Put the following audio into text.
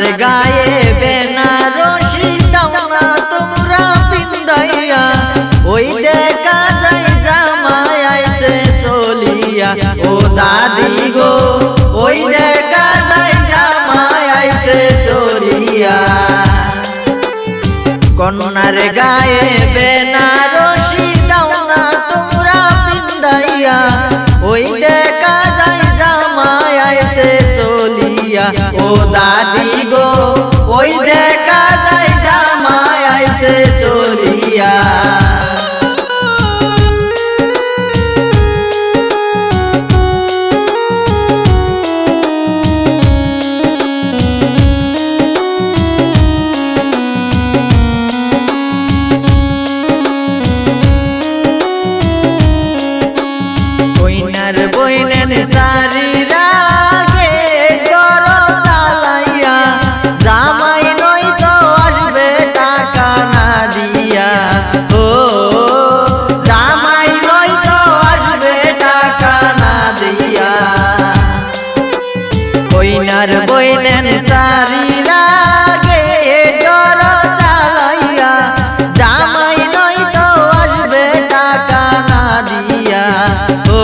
তোমার গায়ে বেনারসি দাও না তোমরা পিন্দাইয়া। ওই দেখা যায় জামাই আইছে চলিয়া। ও দাদি গো, ওই দেখা যায় জামাই আইছে চলিয়া। কন্যার গায়ে বেনারসি দাও না তোমরা পিন্দাইয়া। ওই দেখা যায় জামাই চলিয়া। ও দাদি বইনেন সারি রাগে কর চালাইয়া, জামাই নই তো আসবে টাকা না দিয়া। ও, জামাই নই তো আসবে টাকা না দিয়া। কইনার বইনেন সারি রাগে কর চালাইয়া, জামাই নই তো আসবে টাকা না দিয়া। ও